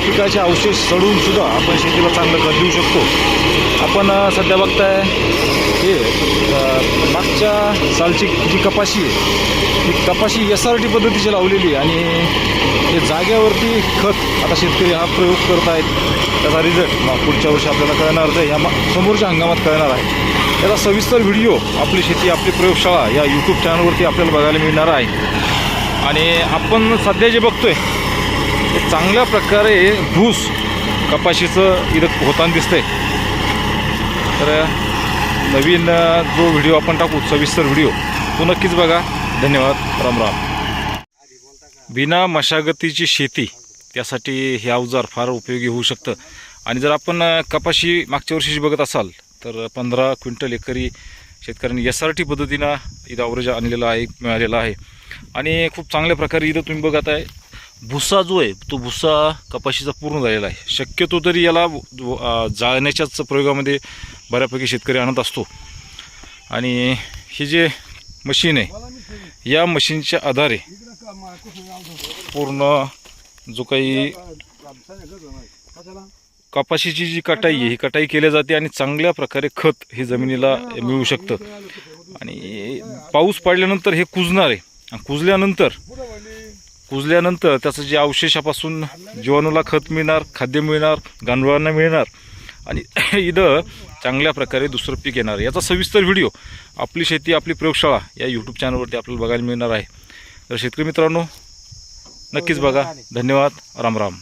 पिकाचे अवशेष सडून सुद्धा आपण शेतीला चांगलं खत देऊ शकतो. आपण सध्या बघताय हे मागच्या सालची जी कपाशी आहे ती कपाशी एस आर टी पद्धतीची लावलेली आहे आणि हे जाग्यावरती खत आता शेतकरी हा प्रयोग करत आहेत. त्याचा रिझल्ट मग पुढच्या वर्षी आपल्याला कळणार आहे. या मा- समोरच्या हंगामात कळणार आहे. याचा सविस्तर व्हिडिओ आपली शेती आपली प्रयोगशाळा या यूट्यूब चॅनलवरती आपल्याला बघायला मिळणार आहे. आणि आपण सध्या जे बघतोय चांगल्या प्रकारे भूस कपाशीचं इथं होताना दिसतंय. तर नवीन जो व्हिडिओ आपण टाकू सविस्तर व्हिडिओ तो नक्कीच बघा. धन्यवाद. राम राम. बिना मशागतीची शेती त्यासाठी हे अवजार फार उपयोगी होऊ शकतं. आणि जर आपण कपाशी मागच्या वर्षीची बघत असाल तर पंधरा क्विंटल एकरी शेतकऱ्यांनी एस आर टी पद्धतीनं इथं अवरेज आणलेला आहे मिळालेला आहे. आणि खूप चांगल्या प्रकारे इथं तुम्ही बघत आहे भुसा जो आहे तो भुसा कपाशीचा पूर्ण झालेला आहे. शक्यतो तरी याला जाळण्याच्याच प्रयोगामध्ये बऱ्यापैकी शेतकरी आणत असतो. आणि ही जे मशीन आहे या मशीनच्या आधारे पूर्ण जो काही कपाशीची जी कटाई आहे ही कटाई केली जाते आणि चांगल्या प्रकारे खत हे जमिनीला मिळू शकतं. आणि पाऊस पडल्यानंतर हे कुजणार आहे. कुजल्यानंतर कुजल्यानंतर त्याचं जे अवशेषापासून जीवाणूला खत मिळणार खाद्य मिळणार गांडुळांना मिळणार आणि इथं चांगल्या प्रकारे दुसरं पीक येणार. याचा सविस्तर व्हिडिओ आपली शेती आपली प्रयोगशाळा या यूट्यूब चॅनलवरती आपल्याला बघायला मिळणार आहे. तर शेतकरी मित्रांनो नक्कीच बघा. धन्यवाद. राम राम.